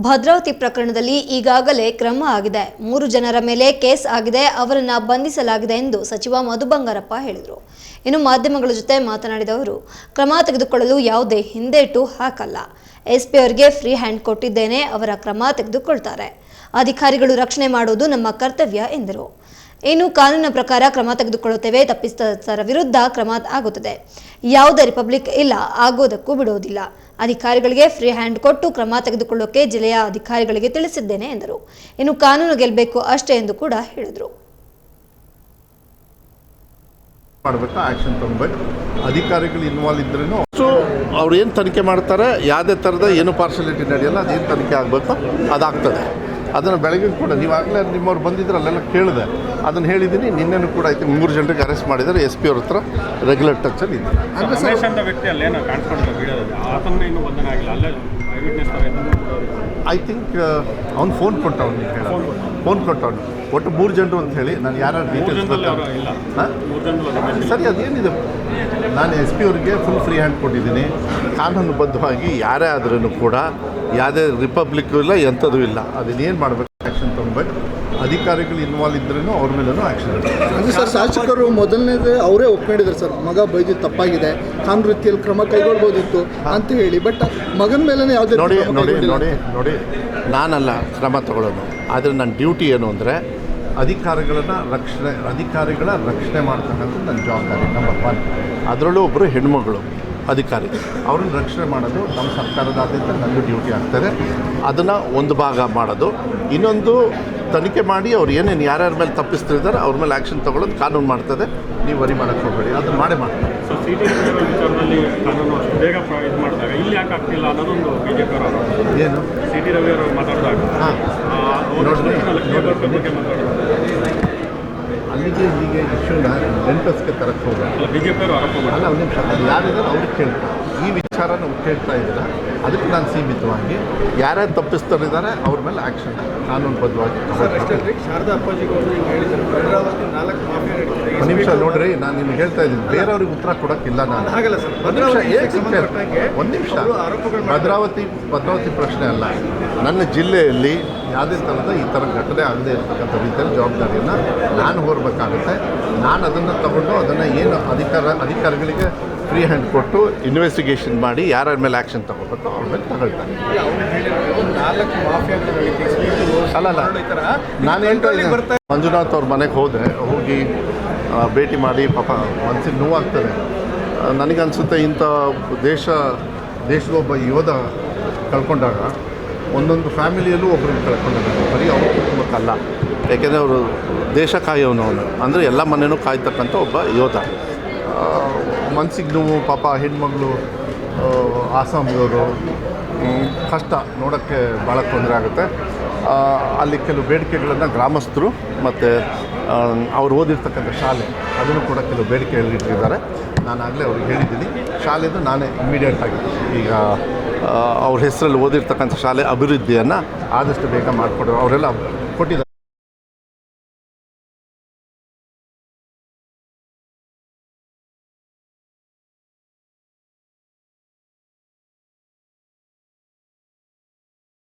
ಭದ್ರಾವತಿ ಪ್ರಕರಣದಲ್ಲಿ ಈಗಾಗಲೇ ಕ್ರಮ ಆಗಿದೆ. ಮೂರು ಜನರ ಮೇಲೆ ಕೇಸ್ ಆಗಿದೆ. ಅವರನ್ನು ಬಂಧಿಸಲಾಗಿದೆ ಎಂದು ಸಚಿವ ಮಧು ಬಂಗಾರಪ್ಪ ಹೇಳಿದರು. ಇನ್ನು ಮಾಧ್ಯಮಗಳ ಜೊತೆ ಮಾತನಾಡಿದ ಅವರು, ಕ್ರಮ ತೆಗೆದುಕೊಳ್ಳಲು ಯಾವುದೇ ಹಿಂದೇಟು ಹಾಕಲ್ಲ. ಎಸ್ಪಿ ಅವರಿಗೆ ಫ್ರೀ ಹ್ಯಾಂಡ್ ಕೊಟ್ಟಿದ್ದೇನೆ. ಅವರ ಕ್ರಮ ತೆಗೆದುಕೊಳ್ತಾರೆ. ಅಧಿಕಾರಿಗಳು ರಕ್ಷಣೆ ಮಾಡುವುದು ನಮ್ಮ ಕರ್ತವ್ಯ ಎಂದರು. ಇನ್ನು ಕಾನೂನಿನ ಪ್ರಕಾರ ಕ್ರಮ ತೆಗೆದುಕೊಳ್ಳುತ್ತೇವೆ, ತಪ್ಪಿತಸ್ಥರ ವಿರುದ್ಧ ಕ್ರಮ ಆಗುತ್ತದೆ. ಯಾವುದೇ ರಿಪಬ್ಲಿಕ್ ಇಲ್ಲ, ಆಗೋದಕ್ಕೂ ಬಿಡುವುದಿಲ್ಲ. ಅಧಿಕಾರಿಗಳಿಗೆ ಫ್ರೀ ಹ್ಯಾಂಡ್ ಕೊಟ್ಟು ಕ್ರಮ ತೆಗೆದುಕೊಳ್ಳೋಕೆ ಜಿಲ್ಲೆಯ ಅಧಿಕಾರಿಗಳಿಗೆ ತಿಳಿಸಿದ್ದೇನೆ ಎಂದರು. ಇನ್ನು ಕಾನೂನು ಗೆಲ್ಲಬೇಕು ಅಷ್ಟೇ ಎಂದು ಕೂಡ ಹೇಳಿದರು. ತಗೊಬೇಕು ಅಧಿಕಾರಿಗಳು ಇನ್ವಾಲ್ವ್ ಇದ್ರೂ ಅವ್ರು ಏನು ತನಿಖೆ ಮಾಡ್ತಾರೆ, ಯಾವುದೇ ಥರದ ಏನು ಪಾರ್ಶಲಿಟಿ ನಡೆಯಲ್ಲ, ಅದೇನು ತನಿಖೆ ಆಗಬೇಕು ಅದಾಗ್ತದೆ. ಅದನ್ನು ಬೆಳಗ್ಗೆ ಕೂಡ ನೀವಾಗಲೇ ನಿಮ್ಮವ್ರು ಬಂದಿದ್ರಲ್ಲೆಲ್ಲ ಕೇಳಿದೆ. ಅದನ್ನು ಹೇಳಿದ್ದೀನಿ ನಿನ್ನೆನೂ ಕೂಡ ಐತೆ ಮೂರು ಜನರಿಗೆ ಅರೆಸ್ಟ್ ಮಾಡಿದ್ದಾರೆ, ಎಸ್ ಪಿ ಅವ್ರ ಹತ್ರ ರೆಗ್ಯುಲರ್ ಟಚಲ್ಲಿ ಇದೆ ಐ ಥಿಂಕ್ ಅವ್ನು ಫೋನ್ ಕೊಟ್ಟವನು ಹೇಳ ಫೋನ್ ಕೊಟ್ಟವನು. ಒಟ್ಟು ಮೂರು ಜನರು ಅಂತ ಹೇಳಿ ನಾನು ಯಾರು ಡೀಟೇಲ್ಸ್. ಸರಿ ಅದೇನಿದೆ? ನಾನು ಎಸ್ ಪಿ ಅವ್ರಿಗೆ ಫುಲ್ ಫ್ರೀ ಹ್ಯಾಂಡ್ ಕೊಟ್ಟಿದ್ದೀನಿ. ಕಾನೂನುಬದ್ಧವಾಗಿ ಯಾರೇ ಆದ್ರೂ ಕೂಡ ಯಾವುದೇ ರಿಪಬ್ಲಿಕ್ಕು ಇಲ್ಲ ಎಂಥದ್ದು ಇಲ್ಲ. ಅದನ್ನೇನು ಮಾಡಬೇಕು? ಆ್ಯಕ್ಷನ್ ತೊಗೊಬೇಕು ಅಧಿಕಾರಿಗಳು ಇನ್ವಾಲ್ವ್ ಇದ್ರೂ ಅವ್ರ ಮೇಲೂ ಆ್ಯಕ್ಷನ್ ಅಂದರೆ ಸರ್ ಶಾಸಕರು ಮೊದಲನೇದೇ ಅವರೇ ಒಪ್ಕೊಂಡಿದ್ದಾರೆ ಸರ್. ಮಗ ಬೈದು ತಪ್ಪಾಗಿದೆ. ಕಾನೂನು ರೀತಿಯಲ್ಲಿ ಕ್ರಮ ಕೈಗೊಳ್ಬೋದಿತ್ತು ಅಂತ ಹೇಳಿ. ಬಟ್ ಮಗನ ಮೇಲೆ ಯಾವುದೇ ನೋಡಿ ನೋಡಿ ನೋಡಿ ನೋಡಿ. ನಾನಲ್ಲ ಕ್ರಮ ತಗೊಳ್ಳೋದು. ಆದರೆ ನನ್ನ ಡ್ಯೂಟಿ ಏನು ಅಂದರೆ ಅಧಿಕಾರಿಗಳನ್ನು ರಕ್ಷಣೆ ಅಧಿಕಾರಿಗಳ ರಕ್ಷಣೆ ಮಾಡ್ತಕ್ಕಂಥದ್ದು ನನ್ನ ಜವಾಬ್ದಾರಿ ನಂಬರ್ ಒನ್ ಅದರಲ್ಲೂ ಒಬ್ಬರು ಹೆಣ್ಮಗಳು ಅಧಿಕಾರಿ. ಅವ್ರನ್ನ ರಕ್ಷಣೆ ಮಾಡೋದು ನಮ್ಮ ಸರ್ಕಾರದಾದ್ಯಂತ ನನ್ನ ಡ್ಯೂಟಿ ಆಗ್ತದೆ. ಅದನ್ನು ಒಂದು ಭಾಗ ಮಾಡೋದು. ಇನ್ನೊಂದು ತನಿಖೆ ಮಾಡಿ ಅವ್ರು ಏನೇನು ಯಾರ್ಯಾರ ಮೇಲೆ ತಪ್ಪಿಸ್ತಿದ್ದಾರೆ ಅವ್ರ ಮೇಲೆ ಆ್ಯಕ್ಷನ್ ತೊಗೊಳ್ಳೋದು ಕಾನೂನು ಮಾಡ್ತದೆ. ನೀವು ವರಿ ಮಾಡೋಕ್ಕೆ ಹೋಗಬೇಡಿ. ಅದನ್ನು ಮಾಡೇ ಮಾಡ್ತಾರೆ ಏನು? ಸಿ ಟಿ ರವಿ ಅವರು ಮಾತಾಡಿದಾಗ. ಹಾಂ. ಅಲ್ಲಿಗೆ ಹೀಗೆ ಇಶ್ಯೂನ ಡೆಂಟಸ್ಗೆ ತರಕ್ಕೆ ಹೋಗೋದು ಬಿಜೆಪಿ ಬಿ ಜೆ ಪಿ ಅವರು ಆರೋಪ ಅಲ್ಲ ಮಾಡ್ತಾರೆ ಒಂದು ನಿಮಿಷ ಅದು ಯಾರಿದ್ದಾರೆ ಅವ್ರಿಗೆ ಕೇಳ್ತಾರೆ. ಈ ವಿಚಾರ ನಾವು ಕೇಳ್ತಾ ಇದ್ದೀರ? ಅದಕ್ಕೆ ನಾನು ಸೀಮಿತವಾಗಿ ಯಾರ್ಯಾರು ತಪ್ಪಿಸ್ತಾರಿದ್ದಾರೆ ಅವ್ರ ಮೇಲೆ ಆ್ಯಕ್ಷನ್ ಕಾನೂನು ಬದ್ಧವಾಗಿ ಶಾರದಾ ಅಪ್ಪಾಜಿ ಹೇಳಿದ್ದಾರೆ ಭದ್ರಾವತಿ ನಾಲ್ಕು ನಿಮಿಷ ನೋಡ್ರಿ ನಾನು ನಿಮ್ಗೆ ಹೇಳ್ತಾ ಇದ್ದೀನಿ. ಬೇರೆಯವ್ರಿಗೆ ಉತ್ತರ ಕೊಡೋಕ್ಕಿಲ್ಲ ನಾನು. ಹಾಗಲ್ಲ ಸರ್, ಒಂದು ನಿಮಿಷ. ಭದ್ರಾವತಿ ಭದ್ರಾವತಿ ಪ್ರಶ್ನೆ ಅಲ್ಲ. ನನ್ನ ಜಿಲ್ಲೆಯಲ್ಲಿ ಯಾವುದೇ ಥರದ ಈ ಥರ ಘಟನೆ ಆಗದೆ ಇರತಕ್ಕಂಥ ರೀತಿಯಲ್ಲಿ ಜವಾಬ್ದಾರಿಯನ್ನು ನಾನು ಹೊರಬೇಕಾಗುತ್ತೆ. ನಾನು ಅದನ್ನು ತಗೊಂಡು ಅದನ್ನು ಏನು ಅಧಿಕಾರ ಅಧಿಕಾರಿಗಳಿಗೆ ಫ್ರೀ ಹ್ಯಾಂಡ್ ಕೊಟ್ಟು ಇನ್ವೆಸ್ಟಿಗೇಷನ್ ಮಾಡಿ ಯಾರ್ಯಾರ ಮೇಲೆ ಆ್ಯಕ್ಷನ್ ತಗೋಬೇಕು ಅವ್ರ ಮೇಲೆ ತಗೊಳ್ತಾರೆ ಅಲ್ಲ ನಾನು ಹೇಳ್ತಾ ಇದ್ದೀನಿ ಮಂಜುನಾಥ್ ಅವ್ರ ಮನೆಗೆ ಹೋದರೆ ಹೋಗಿ ಭೇಟಿ ಮಾಡಿ ಪಾಪ ಮನಸ್ಸಿಗೆ ನೋವಾಗ್ತದೆ. ನನಗನ್ಸುತ್ತೆ ಇಂಥ ದೇಶ ದೇಶದ ಒಬ್ಬ ಯೋಧ ಕಳ್ಕೊಂಡಾಗ ಒಂದೊಂದು ಫ್ಯಾಮಿಲಿಯಲ್ಲೂ ಒಬ್ಬರನ್ನು ಕಳ್ಕೊಂಡಿದ್ದಾರೆ ಬರೀ ಅವ್ರ ಕುಟುಂಬಕ್ಕಲ್ಲ. ಯಾಕೆಂದರೆ ಅವರು ದೇಶ ಕಾಯೋನು ಅವನು. ಅಂದರೆ ಎಲ್ಲ ಮನೆಯೂ ಕಾಯ್ತಕ್ಕಂಥ ಒಬ್ಬ ಯೋಧ. ಮನಸ್ಸಿಗೆ ನೋವು ಪಾಪ ಹೆಣ್ಮಗಳು ಆಸಾಮಿಯವರು ಹ್ಮ್, ಕಷ್ಟ ನೋಡೋಕ್ಕೆ ಭಾಳ ತೊಂದರೆ ಆಗುತ್ತೆ. ಅಲ್ಲಿ ಕೆಲವು ಬೇಡಿಕೆಗಳನ್ನು ಗ್ರಾಮಸ್ಥರು ಮತ್ತು ಅವ್ರು ಓದಿರ್ತಕ್ಕಂಥ ಶಾಲೆ, ಅದನ್ನು ಕೂಡ ಕೆಲವು ಬೇಡಿಕೆಗಳು ಇಟ್ಟಿದ್ದಾರೆ. ನಾನು ಆಗಲೇ ಅವ್ರಿಗೆ ಹೇಳಿದ್ದೀನಿ. ಶಾಲೆದು ನಾನೇ ಇಮ್ಮಿಡಿಯೇಟ್ ಆಗಿ ಈಗ ಅವ್ರ ಹೆಸರಲ್ಲಿ ಓದಿರ್ತಕ್ಕಂಥ ಶಾಲೆ ಅಭಿವೃದ್ಧಿಯನ್ನು ಆದಷ್ಟು ಬೇಗ ಮಾಡಿಕೊಡೋ, ಅವರೆಲ್ಲ ಕೊಟ್ಟಿದ್ದಾರೆ.